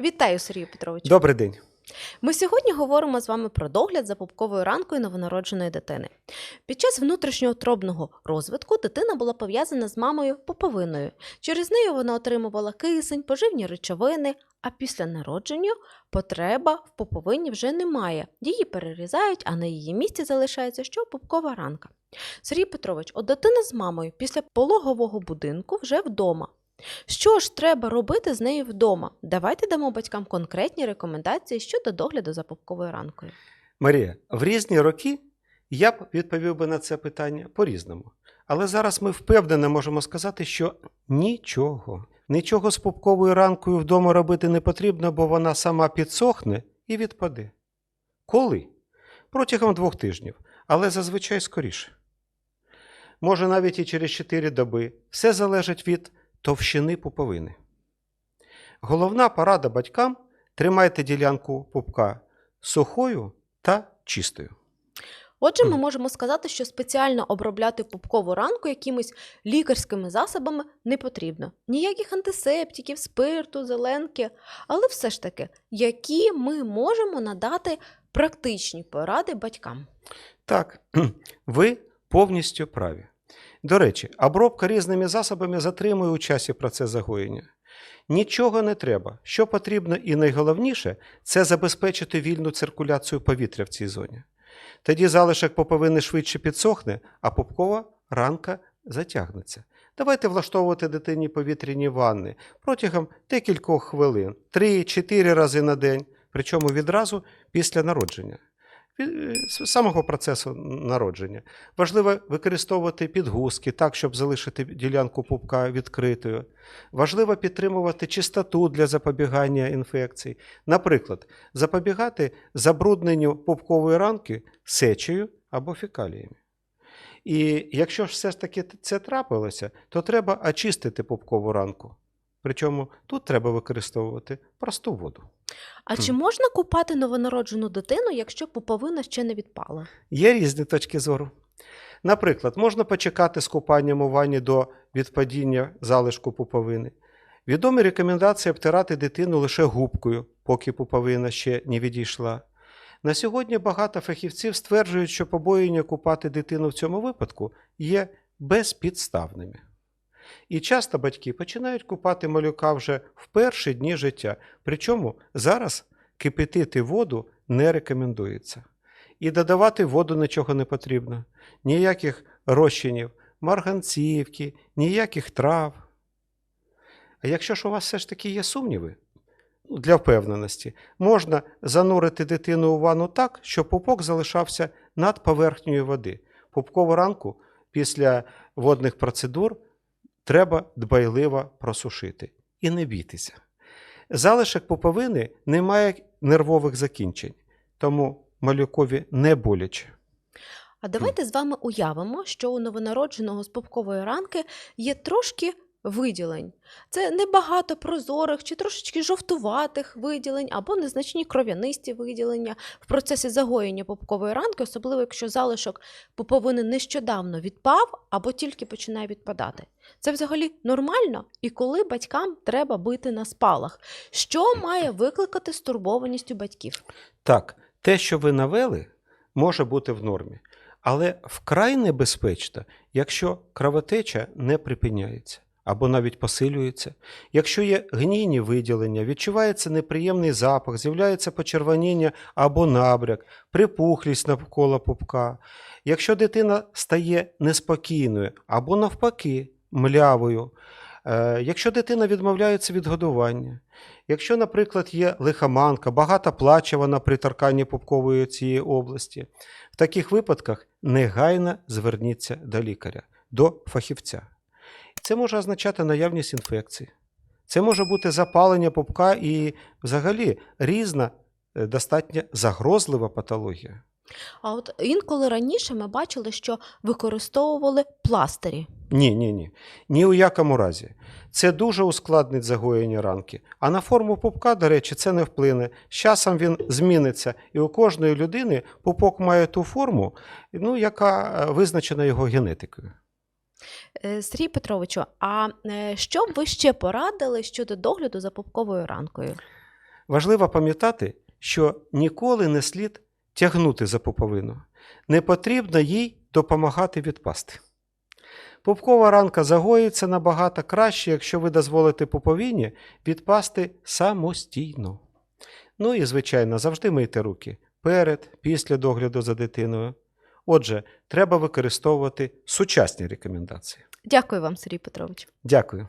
Вітаю, Сергію Петровичу. Добрий день. Ми сьогодні говоримо з вами про догляд за пупковою ранкою новонародженої дитини. Під час внутрішньоутробного розвитку дитина була пов'язана з мамою поповиною. Через неї вона отримувала кисень, поживні речовини, а після народження потреба в поповині вже немає. Її перерізають, а на її місці залишається що пупкова ранка. Сергій Петрович, от дитина з мамою після пологового будинку вже вдома. Що ж треба робити з нею вдома? Давайте дамо батькам конкретні рекомендації щодо догляду за пупковою ранкою. Марія, в різні роки я б відповів би на це питання по-різному. Але зараз ми впевнено можемо сказати, що нічого. Нічого з пупковою ранкою вдома робити не потрібно, бо вона сама підсохне і відпаде. Коли? Протягом двох тижнів, але зазвичай скоріше. Може навіть і через 4 доби. Все залежить від товщини пуповини. Головна порада батькам тримайте ділянку пупка сухою та чистою. Отже, ми можемо сказати, що спеціально обробляти пупкову ранку якимись лікарськими засобами не потрібно. Ніяких антисептиків, спирту, зеленки. Але все ж таки, які ми можемо надати практичні поради батькам? Так, ви повністю праві. До речі, обробка різними засобами затримує у часі процес загоєння. Нічого не треба. Що потрібно і найголовніше це забезпечити вільну циркуляцію повітря в цій зоні. Тоді залишок поповини швидше підсохне, а пупкова ранка затягнеться. Давайте влаштовувати дитині повітряні ванни протягом декількох хвилин, 3-4 рази на день, причому відразу після народження. З самого процесу народження. Важливо використовувати підгузки так, щоб залишити ділянку пупка відкритою. Важливо підтримувати чистоту для запобігання інфекцій. Наприклад, запобігати забрудненню пупкової ранки сечею або фекаліями. І якщо ж все ж таки це трапилося, то треба очистити пупкову ранку. Причому тут треба використовувати просту воду. А чи можна купати новонароджену дитину, якщо пуповина ще не відпала? Є різні точки зору. Наприклад, можна почекати з купанням у ванні до відпадіння залишку пуповини. Відомі рекомендації обтирати дитину лише губкою, поки пуповина ще не відійшла. На сьогодні багато фахівців стверджують, що побоєння купати дитину в цьому випадку є безпідставними. І часто батьки починають купати малюка вже в перші дні життя, причому зараз кипятити воду не рекомендується. І додавати воду нічого не потрібно. Ніяких розчинів, марганцівки, ніяких трав. А якщо ж у вас все ж таки є сумніви, ну, для впевненості, можна занурити дитину у ванну так, щоб пупок залишався над поверхнею води. Пупкову ранку після водних процедур треба дбайливо просушити. І не бійтеся. Залишок пуповини не має нервових закінчень, тому малюкові не боляче. А давайте з вами уявимо, що у новонародженого з пупкової ранки є трошки виділень. Це небагато прозорих чи трошечки жовтуватих виділень або незначні кров'янисті виділення в процесі загоєння пупкової ранки, особливо якщо залишок пуповини нещодавно відпав або тільки починає відпадати. Це взагалі нормально, і коли батькам треба бити на спалах, що має викликати стурбованість у батьків? Так, те, що ви навели, може бути в нормі, але вкрай небезпечно, якщо кровотеча не припиняється або навіть посилюється, якщо є гнійні виділення, відчувається неприємний запах, з'являється почервоніння або набряк, припухлість навколо пупка, якщо дитина стає неспокійною або навпаки млявою, е, якщо дитина відмовляється від годування, Якщо, наприклад, є лихоманка, багато плаче вона при торканні пупкової цієї області, в таких випадках негайно зверніться до лікаря, до фахівця. Це може означати наявність інфекції. Це може бути запалення пупка і взагалі різна, е, достатньо загрозлива патологія. А от інколи раніше ми бачили, що використовували пластирі. Ні, ні, ні. Ні у якому разі. Це дуже ускладнить загоєння ранки. А на форму пупка, до речі, це не вплине. З часом він зміниться, і у кожної людини пупок має ту форму, ну, яка е, визначена його генетикою. Е, Сергій Петровичу, а е, що б ви ще порадили щодо догляду за пупковою ранкою? Важливо пам'ятати, що ніколи не слід тягнути за пуповину. Не потрібно їй допомагати відпасти. Пупкова ранка загоїться набагато краще, якщо ви дозволите пуповині відпасти самостійно. Ну і, звичайно, завжди мийте руки перед, після догляду за дитиною. Отже, треба використовувати сучасні рекомендації. Дякую вам, Сергій Петрович. Дякую.